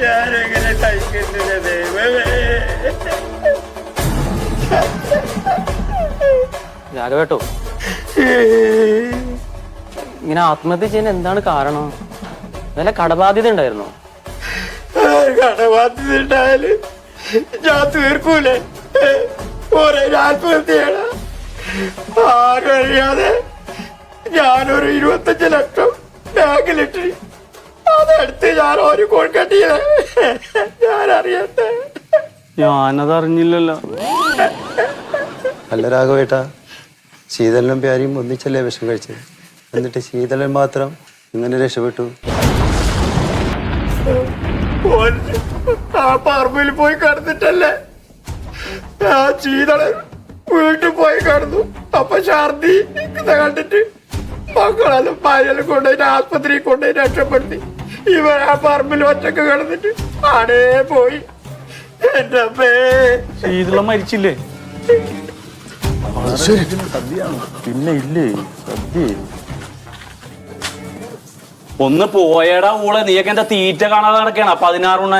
ഞാനെങ്ങനെ സഹിക്കുന്നില്ല ദൈവമേ? രാഘവേട്ടോ ഇങ്ങനെ ആത്മഹത്യ ചെയ്യാൻ എന്താണ് കാരണം? വല്ല കടബാധ്യത ഉണ്ടായിരുന്നോ? കടബാധ്യതയുണ്ടായാൽ ഞാൻ തീർക്കൂലേ? ഒരേ ആത്മഹത്യയാണ്. ആരും അറിയാതെ ഞാനൊരു ഇരുപത്തഞ്ച് ലക്ഷം ബാങ്കിലിട്ട് അതെടുത്ത് ഞാൻ ഒരു കോഴിക്കട്ടിയില്ല ഞാൻ അറിയട്ടെ ഞാനത് അറിഞ്ഞില്ലല്ലോ അല്ല രാഘവേട്ട ശീതലനും പ്യാരിയും ഒന്നിച്ചല്ലേ വിഷം കഴിച്ചത്? എന്നിട്ട് ശീതലൻ മാത്രം ഇങ്ങനെ രക്ഷപ്പെട്ടു. ആ പറമ്പിൽ പോയി കടന്നിട്ടല്ലേ? ആ ശീതളൻ വീട്ടിൽ പോയി കടന്നു. അപ്പൊ ഛർദി കണ്ടിട്ട് മക്കളെല്ലാം ഭാര്യയെല്ലാം കൊണ്ടുപോയിട്ട് ആസ്പത്രിയിൽ കൊണ്ടുപോയി രക്ഷപ്പെടുത്തി. ഇവർ ആ പറമ്പിൽ ഒറ്റയ്ക്ക് കിടന്നിട്ട് ആടേ പോയി. എന്റെ അമ്മേ. ശീതള മരിച്ചില്ലേ? പിന്നെ ഇല്ലേ? സദ്യ. ഒന്ന് പോയടാ ഊളെ നീയൊക്കെ എന്താ തീറ്റ കാണാതെ നടക്കണ. പതിനാറുണ്ണ.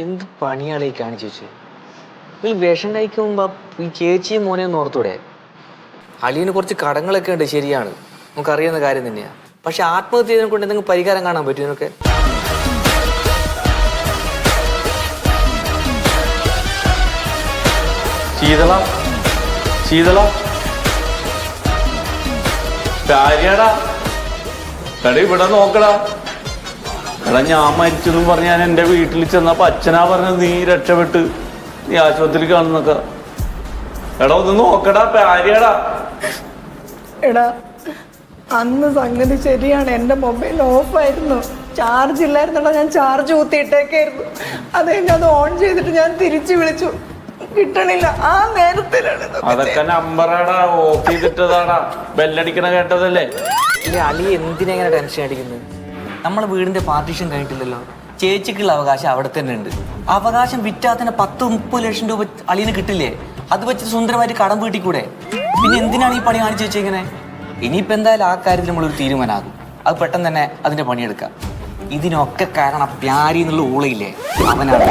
എന്ത് പണിയാണ് ഈ കാണിച്ചു വെച്ച്? ഈ വിഷം കഴിക്കുമ്പോ ഈ ചേച്ചിയും മോനെ ഓർത്തൂടെ? അലീന് കുറച്ച് കടങ്ങളൊക്കെ ഉണ്ട് ശരിയാണ്. നമുക്കറിയാവുന്ന കാര്യം തന്നെയാണ് പക്ഷെ ആത്മഹത്യ കൊണ്ട് എന്തെങ്കിലും പരിഹാരം കാണാൻ പറ്റും ഇതിനൊക്കെ ശീതള ശീതള. കാര്യടാ എടാ ഇവിടെ നോക്കടാ. എടാ ഞാൻ മരിച്ചെന്നും പറഞ്ഞ് ഞാൻ എന്റെ വീട്ടിൽ ചെന്നപ്പോൾ അച്ഛനാ പറഞ്ഞത് നീ രക്ഷപ്പെട്ട് നീ ആശുപത്രിയിൽ കാണുന്നൊക്കെ. എടാ ഒന്ന് നോക്കടാ കാര്യടാ എടാ അന്ന് സംഗതി ശരിയാണ്. എന്റെ മൊബൈൽ ഓഫായിരുന്നു. ചാർജ് ഇല്ലായിരുന്നടാ ഞാൻ ചാർജ് കുത്തിയിട്ടേക്കായിരുന്നു. അത് കഴിഞ്ഞ് അത് ഓൺ ചെയ്തിട്ട് ഞാൻ തിരിച്ചു വിളിച്ചു. കിട്ടണില്ല. ആ നേരത്തിലാണ് ഇതൊക്കെ അതൊക്കെ നമ്പറാടാ ഓഫ് ചെയ്തിട്ടതാടാ. ബെല്ലടിക്കണ കേട്ടതല്ലേ? അലി എന്തിനാ ഇങ്ങനെ ടെൻഷൻ അടിക്കുന്നത് നമ്മളെ വീടിന്റെ പാർട്ടീഷൻ കഴിഞ്ഞിട്ടില്ലല്ലോ. ചേച്ചിക്കുള്ള അവകാശം അവിടെ തന്നെ ഉണ്ട്. അവകാശം വിറ്റാ തന്നെ പത്ത് മുപ്പത് ലക്ഷം രൂപ അളിന് കിട്ടില്ലേ? അത് വെച്ചിട്ട് സുന്ദരമായിട്ട് കടം വീട്ടിക്കൂടെ? പിന്നെ എന്തിനാണ് ഈ പണി കാണിച്ചു വെച്ചേങ്ങനെ ഇനിയിപ്പോ എന്തായാലും ആ കാര്യത്തിൽ നമ്മളൊരു തീരുമാനമാകും അത് പെട്ടെന്ന് തന്നെ അതിന്റെ പണിയെടുക്കാം. ഇതിനൊക്കെ കാരണം പ്യാരി എന്നുള്ള ഊളയില്ലേ? അവനാണ്.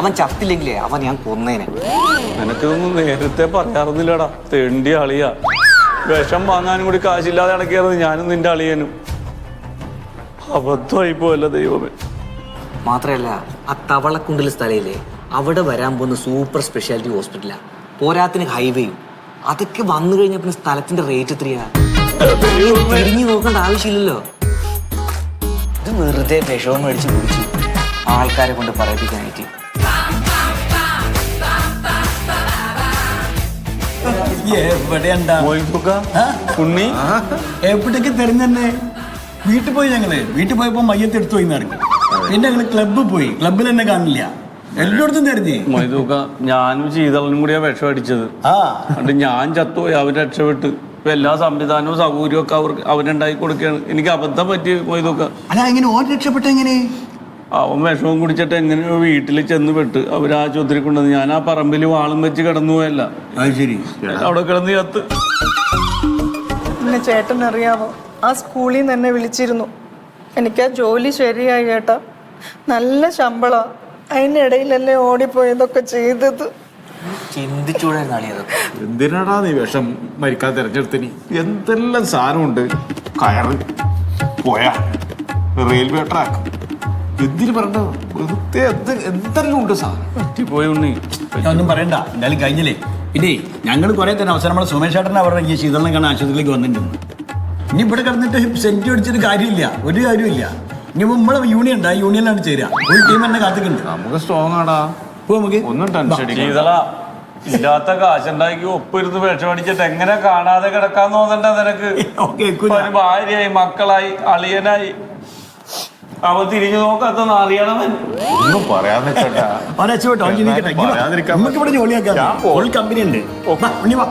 അവൻ ചത്തില്ലെങ്കിലേ അവൻ ഞാൻ കൊന്നേനെ. നിനക്കിതൊന്നും നേരത്തെ പറയാറുന്നില്ലടാ തെണ്ടി അളിയാ. വിഷം വാങ്ങാനും കൂടി കാശില്ലാതെ ഇടക്കിയത് ഞാനും നിന്റെ അളിയനും. അബദ്ധമായി പോയല്ല ദൈവമേ. മാത്രമല്ല ആ തവളക്കുണ്ടിലെ സ്ഥലയിലെ അവിടെ വരാൻ പോകുന്ന സൂപ്പർ സ്പെഷ്യാലിറ്റി ഹോസ്പിറ്റലാ പോരാത്തിന് ഹൈവേയും അതൊക്കെ വന്നു കഴിഞ്ഞാൽ പിന്നെ സ്ഥലത്തിന്റെ റേറ്റ് എത്രയാ? തിരിഞ്ഞു നോക്കേണ്ട ആവശ്യമില്ലല്ലോ. ഇത് വെറുതെ വിഷവും മേടിച്ച് കുടിച്ചു ആൾക്കാരെ കൊണ്ട് പറയിപ്പിക്കാനായിട്ട്. എവിടെയുണ്ടാ? ഉണ്ണി? എവിടേക്ക് തെരഞ്ഞെന്നെ? വീട്ടിൽ പോയി ഞങ്ങൾ. വീട്ടിൽ പോയപ്പോ മയ്യത്ത് എടുത്തു പോയി നടക്കും പിന്നെ ഞങ്ങൾ ക്ലബ്ബിൽ പോയി. ക്ലബ്ബിൽ തന്നെ കാണില്ല. എല്ലായിടത്തും തെരഞ്ഞ്. മൈതൂക്ക ഞാനും ശീതളനും കൂടിയാ വിഷം അടിച്ചത്. ആ. അതുകൊണ്ട് ഞാൻ ചത്തുപോയി. അവൻ രക്ഷപ്പെട്ട്. ഇപ്പൊ എല്ലാ സംവിധാനവും സൗകര്യവും ഒക്കെ അവർക്ക് അവനുണ്ടാക്കി കൊടുക്കുകയാണ്. എനിക്ക് അബദ്ധം പറ്റി മൊയ്തുക്ക അല്ല എങ്ങനെ? ഓൻ രക്ഷപ്പെട്ട എങ്ങനെ? അവൻ വിഷവും കുടിച്ചിട്ട് എങ്ങനെയോ വീട്ടിൽ ചെന്ന് പെട്ട് അവരാ ആശുപത്രി കൊണ്ടുവന്ന് ഞാൻ ആ പറമ്പിൽ വാളും വെച്ച് കിടന്നു പോയല്ല. ശരി. അവിടെ കിടന്ന് ചത്ത്. പിന്നെ ചേട്ടൻ അറിയാമോ? ആ സ്കൂളിൽ നിന്ന് എന്നെ വിളിച്ചിരുന്നു. എനിക്ക് ആ ജോലി ശരിയായി ചേട്ടാ. നല്ല ശമ്പളമാണ് അതിനിടയിലല്ലേ ഓടിപ്പോയതൊക്കെ ചെയ്തത്. എന്തിനടാ നീ വിഷം മരിക്കാൻ തിരഞ്ഞെടുത്തിന് എന്തെല്ലാം സാധനമുണ്ട്? കയറ്. പോയ. Railway track. എന്തിനു പറഞ്ഞ വെറുതെ എന്തെല്ലാം ഉണ്ട് സാധനം? പോയി ഉണ്ണി. ഞാൻ ഒന്നും പറയണ്ട. എന്തായാലും കഴിഞ്ഞില്ലേ? പിന്നെ ഞങ്ങൾ കുറെ തന്നെ അവസരം നമ്മളെ സുമേഷ് ചേട്ടനെ അവരുടെ ഈ ശീതളിനെ കാണാൻ ആശുപത്രിയിലേക്ക് വന്നിട്ടുണ്ട്. ഇനി ഇവിടെ കിടന്നിട്ട് സെന്റ് അടിച്ചിട്ട് കാര്യമില്ല ഒരു കാര്യമില്ല ഇനി നമ്മളെ യൂണിയൻ ഉണ്ട് ആ യൂണിയനിലാണ് ചേരുക. ഒരു ടീം തന്നെ കാത്തിക്കുണ്ട്. നമുക്ക് സ്ട്രോങ് ആടാ. പോ നമുക്ക്. ഒന്നും ടെൻഷൻ ശീതള ഇല്ലാത്ത കാശുണ്ടാക്കി ഒപ്പിരുന്ന് വിഷമടിച്ചിട്ട് എങ്ങനെ കാണാതെ കിടക്കാൻ തോന്നണ്ട നിനക്ക്? ഭാര്യയായി മക്കളായി അളിയനായി. അവ തിരിഞ്ഞു നോക്കാത്ത അറിയണവൻ. ഒന്നും പറയാന്ന് വെച്ചേട്ടാ ഒരച്ചുവിട്ടോ പറയാതിരിക്കാൻ നമുക്ക് ഇവിടെ ജോലിയാക്കാം. ഫുൾ കമ്പനി ഉണ്ട്. വാ, ഉണ്ണി വാ.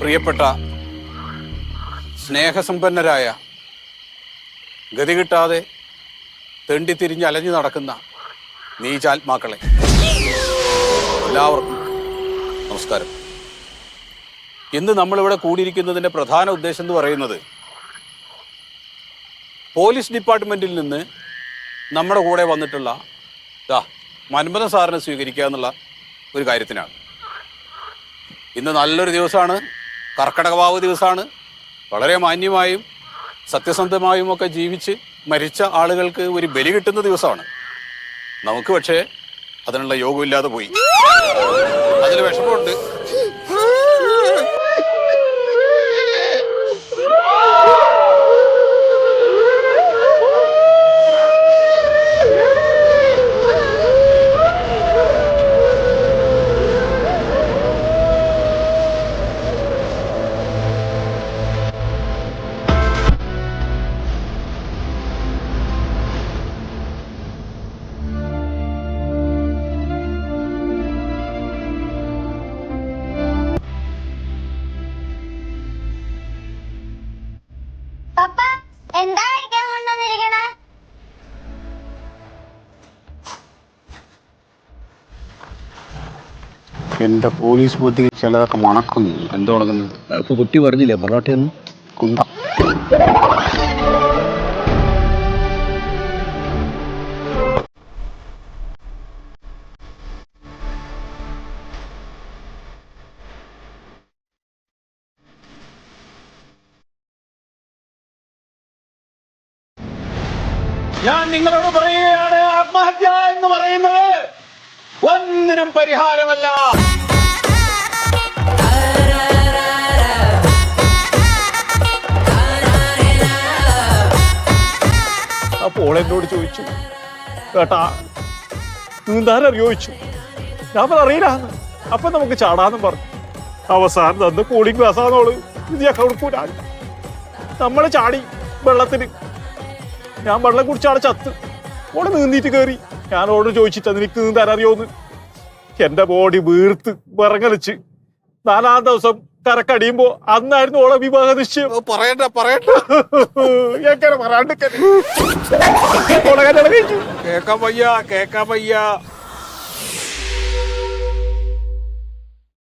പ്രിയപ്പെട്ട സ്നേഹസമ്പന്നരായ ഗതി കിട്ടാതെ തെണ്ടിത്തിരിഞ്ഞ് അലഞ്ഞു നടക്കുന്ന നീചാത്മാക്കളെ എല്ലാവർക്കും നമസ്കാരം. ഇന്ന് നമ്മളിവിടെ കൂടിയിരിക്കുന്നതിന്റെ പ്രധാന ഉദ്ദേശം എന്ന് പറയുന്നത് പോലീസ് ഡിപ്പാർട്ട്മെന്റിൽ നിന്ന് നമ്മുടെ കൂടെ വന്നിട്ടുള്ള ദാ മൻമഥൻ സാറിനെ സ്വീകരിക്കുക എന്നുള്ള ഒരു കാര്യത്തിനാണ്. ഇന്ന് നല്ലൊരു ദിവസമാണ്. കർക്കടകവാവ് ദിവസമാണ്. വളരെ മാന്യമായും സത്യസന്ധമായും ഒക്കെ ജീവിച്ച് മരിച്ച ആളുകൾക്ക് ഒരു ബലി കിട്ടുന്ന ദിവസമാണ്. നമുക്ക് പക്ഷേ അതിനുള്ള യോഗമില്ലാതെ പോയി. അതിൽ വിഷമമുണ്ട്. എന്റെ പോലീസ് ബുദ്ധിയിൽ ചിലതൊക്കെ മണക്കുന്നു. എന്തോ തുടങ്ങുന്നത് ഇപ്പൊ കുട്ടി പറഞ്ഞില്ലേ പൊറോട്ടയൊന്നും കുണ്ട. ഞാൻ നിങ്ങളോട് പറയുകയാണ് ആത്മഹത്യ എന്ന് പറയുന്നത്. ഒന്നിനും പരിഹാരമല്ല. അപ്പോൾ എന്നോട് ചോദിച്ചു കേട്ടാ നീന്താൻ ചോദിച്ചു. ഞാൻ പറഞ്ഞു അറിയില്ല. അപ്പൊ നമുക്ക് ചാടാന്നും പറഞ്ഞു. അവസാനം തന്ന് കൂളിംഗ് ഗ്ലാസ്സാന്നോൾ ഇത് ഞാൻ കൊടുക്കൂല നമ്മൾ ചാടി വെള്ളത്തിന്. ഞാൻ വെള്ളം കുടിച്ചാണ് ചത്ത്. ഓടെ നീന്തിട്ട് കയറി ഞാൻ ഓട് ചോദിച്ചിട്ട് നിനക്ക് നീന്താൻ അറിയോന്ന്? എന്റെ ബോഡി വീർത്ത് വിറങ്ങലിച്ച്. നാലാം ദിവസം കരക്കടിയുമ്പോ അന്നായിരുന്നു ഓളെ വിവാഹ നിശ്ചയം. പറയണ്ട പറയണ്ട. എങ്ങനെ പറയാണ്ട് കേക്കാൻ വയ്യ കേക്കാൻ വയ്യ.